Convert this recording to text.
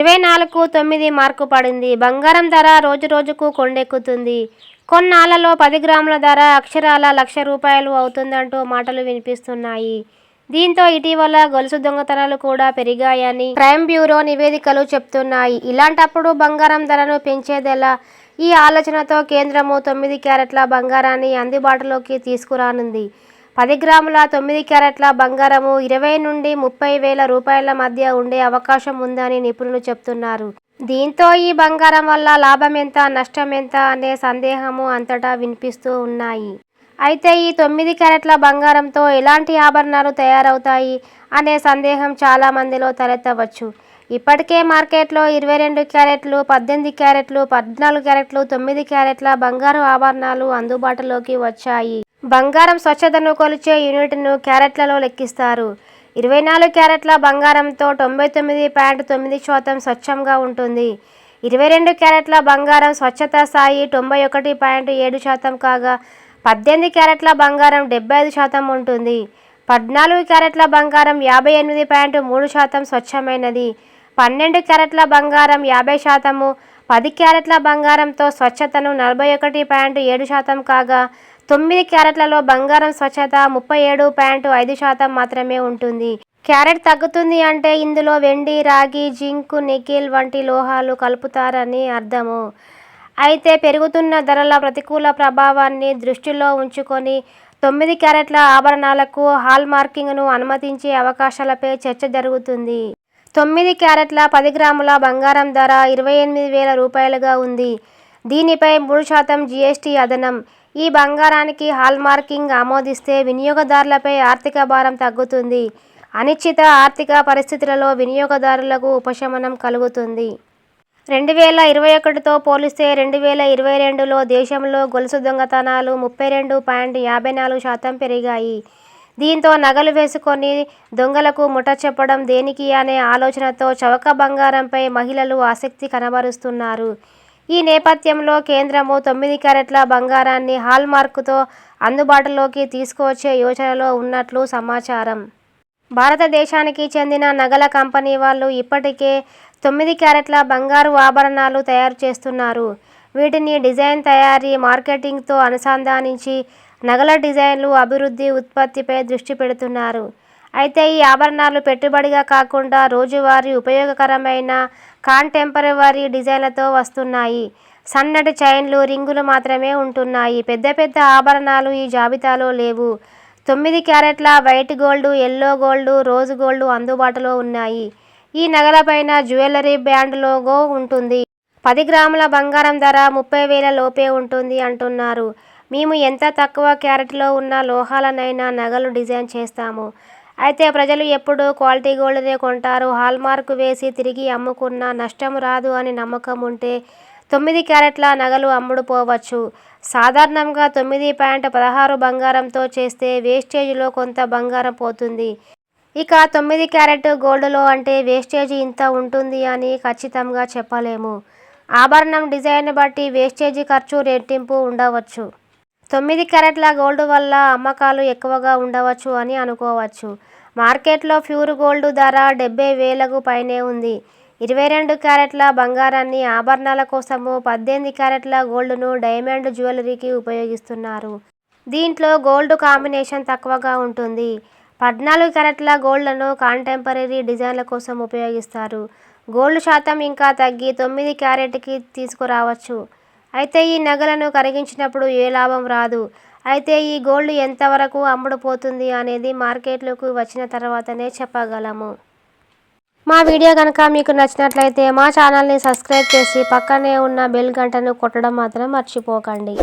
ఇరవై నాలుగు తొమ్మిది మార్కు పడింది. బంగారం ధర రోజు రోజుకు కొండెక్కుతుంది. కొన్నాళ్ళలో పది గ్రాముల ధర అక్షరాల లక్ష రూపాయలు అవుతుందంటూ మాటలు వినిపిస్తున్నాయి. దీంతో ఇటీవల గొలుసు దొంగతనాలు కూడా పెరిగాయని క్రైమ్ బ్యూరో నివేదికలు చెప్తున్నాయి. ఇలాంటప్పుడు బంగారం ధరను పెంచేదెలా? ఈ ఆలోచనతో కేంద్రము తొమ్మిది క్యారెట్ల బంగారాన్ని అందుబాటులోకి తీసుకురానుంది. పది గ్రాముల తొమ్మిది క్యారెట్ల బంగారము ఇరవై నుండి ముప్పై వేల రూపాయల మధ్య ఉండే అవకాశం ఉందని నిపుణులు చెప్తున్నారు. దీంతో ఈ బంగారం వల్ల లాభం ఎంత నష్టం ఎంత అనే సందేహము అంతటా వినిపిస్తూ ఉన్నాయి. అయితే ఈ తొమ్మిది క్యారెట్ల బంగారంతో ఎలాంటి ఆభరణాలు తయారవుతాయి అనే సందేహం చాలా మందిలో తలెత్తవచ్చు. ఇప్పటికే మార్కెట్లో ఇరవై రెండు క్యారెట్లు పద్దెనిమిది క్యారెట్లు పద్నాలుగు క్యారెట్లు తొమ్మిది క్యారెట్ల బంగారు ఆభరణాలు అందుబాటులోకి వచ్చాయి. బంగారం స్వచ్ఛతను కొలిచే యూనిట్ను క్యారెట్లలో లెక్కిస్తారు. ఇరవై నాలుగు క్యారెట్ల బంగారంతో తొంభై తొమ్మిది పాయింట్ తొమ్మిది శాతం స్వచ్ఛంగా ఉంటుంది. ఇరవై రెండు క్యారెట్ల బంగారం స్వచ్ఛత స్థాయి తొంభై ఒకటి పాయింట్ ఏడు శాతం కాగా పద్దెనిమిది క్యారెట్ల బంగారం డెబ్బై ఐదు శాతం ఉంటుంది. పద్నాలుగు క్యారెట్ల బంగారం యాభై ఎనిమిది పాయింట్ మూడు శాతం స్వచ్ఛమైనది. పన్నెండు క్యారెట్ల బంగారం యాభై శాతము పది క్యారెట్ల బంగారంతో స్వచ్ఛతను నలభై ఒకటి పాయింట్ ఏడు శాతం కాగా తొమ్మిది క్యారెట్లలో బంగారం స్వచ్ఛత ముప్పై ఏడు పాయింట్ ఐదు శాతం మాత్రమే ఉంటుంది. క్యారెట్ తగ్గుతుంది అంటే ఇందులో వెండి రాగి జింక్ నికెల్ వంటి లోహాలు కలుపుతారని అర్థము. అయితే పెరుగుతున్న ధరల ప్రతికూల ప్రభావాన్ని దృష్టిలో ఉంచుకొని తొమ్మిది క్యారెట్ల ఆభరణాలకు హాల్ మార్కింగ్ను అనుమతించే అవకాశాలపై చర్చ జరుగుతుంది. తొమ్మిది క్యారెట్ల పది గ్రాముల బంగారం ధర ఇరవై ఎనిమిది వేల రూపాయలుగా ఉంది. దీనిపై మూడు శాతం జీఎస్టీ అదనం. ఈ బంగారానికి హాల్ మార్కింగ్ ఆమోదిస్తే వినియోగదారులపై ఆర్థిక భారం తగ్గుతుంది. అనిశ్చిత ఆర్థిక పరిస్థితులలో వినియోగదారులకు ఉపశమనం కలుగుతుంది. రెండు వేల ఇరవై ఒకటితో పోలిస్తే రెండు వేల ఇరవై రెండులో దేశంలో గొలుసు దొంగతనాలు ముప్పై రెండు పాయింట్ యాభై నాలుగు శాతం పెరిగాయి. దీంతో నగలు వేసుకొని దొంగలకు ముఠ చెప్పడం దేనికి అనే ఆలోచనతో చవక బంగారంపై మహిళలు ఆసక్తి కనబరుస్తున్నారు. ఈ నేపథ్యంలో కేంద్రము తొమ్మిది క్యారెట్ల బంగారాన్ని హాల్మార్క్తో అందుబాటులోకి తీసుకువచ్చే యోచనలో ఉన్నట్లు సమాచారం. భారతదేశానికి చెందిన నగల కంపెనీ వాళ్ళు ఇప్పటికే తొమ్మిది క్యారెట్ల బంగారు ఆభరణాలు తయారు చేస్తున్నారు. వీటిని డిజైన్ తయారీ మార్కెటింగ్తో అనుసంధానించి నగల డిజైన్లు అభివృద్ధి ఉత్పత్తిపై దృష్టి పెడుతున్నారు. అయితే ఈ ఆభరణాలు పెట్టుబడిగా కాకుండా రోజువారీ ఉపయోగకరమైన కాంటెంపరవరీ డిజైన్లతో వస్తున్నాయి. సన్నటి చైన్లు రింగులు మాత్రమే ఉంటున్నాయి. పెద్ద పెద్ద ఆభరణాలు ఈ జాబితాలో లేవు. తొమ్మిది క్యారెట్ల white gold yellow gold rose gold అందుబాటులో ఉన్నాయి. ఈ నగలపైన జ్యువెలరీ బ్యాండ్ లోగో ఉంటుంది. పది గ్రాముల బంగారం ధర ముప్పై వేల లోపే ఉంటుంది అంటున్నారు. మేము ఎంత తక్కువ క్యారెట్లో ఉన్న లోహాలనైనా నగలు డిజైన్ చేస్తాము. అయితే ప్రజలు ఎప్పుడు క్వాలిటీ గోల్డ్నే కొంటారు. హాల్మార్క్ వేసి తిరిగి అమ్ముకున్న నష్టం రాదు అని నమ్మకం ఉంటే తొమ్మిది క్యారెట్ల నగలు అమ్ముడుపోవచ్చు. సాధారణంగా తొమ్మిది పాయింట్ పదహారు బంగారంతో చేస్తే వేస్టేజ్లో కొంత బంగారం పోతుంది. ఇక తొమ్మిది క్యారెట్ గోల్డ్లో అంటే వేస్టేజ్ ఇంత ఉంటుంది అని ఖచ్చితంగా చెప్పలేము. ఆభరణం డిజైన్ బట్టి వేస్టేజ్ ఖర్చు రెట్టింపు ఉండవచ్చు. తొమ్మిది క్యారెట్ల గోల్డ్ వల్ల అమ్మకాలు ఎక్కువగా ఉండవచ్చు అని అనుకోవచ్చు. మార్కెట్లో ప్యూర్ గోల్డ్ ధర డెబ్బై వేలకు పైనే ఉంది. ఇరవై రెండు క్యారెట్ల బంగారాన్ని ఆభరణాల కోసము పద్దెనిమిది క్యారెట్ల గోల్డ్ను డైమండ్ జ్యువెలరీకి ఉపయోగిస్తున్నారు. దీంట్లో గోల్డ్ కాంబినేషన్ తక్కువగా ఉంటుంది. పద్నాలుగు క్యారెట్ల గోల్డ్లను కాంటెంపరీ డిజైన్ల కోసం ఉపయోగిస్తారు. గోల్డ్ శాతం ఇంకా తగ్గి తొమ్మిది క్యారెట్కి తీసుకురావచ్చు. అయితే ఈ నగలను కరిగించినప్పుడు ఏ లాభం రాదు. అయితే ఈ గోల్డ్ ఎంతవరకు అమ్ముడుపోతుంది అనేది మార్కెట్లోకి వచ్చిన తర్వాతనే చెప్పగలము. మా వీడియో కనుక మీకు నచ్చినట్లయితే మా ఛానల్ని సబ్స్క్రైబ్ చేసి పక్కనే ఉన్న బెల్ గంటను కొట్టడం మాత్రం మర్చిపోకండి.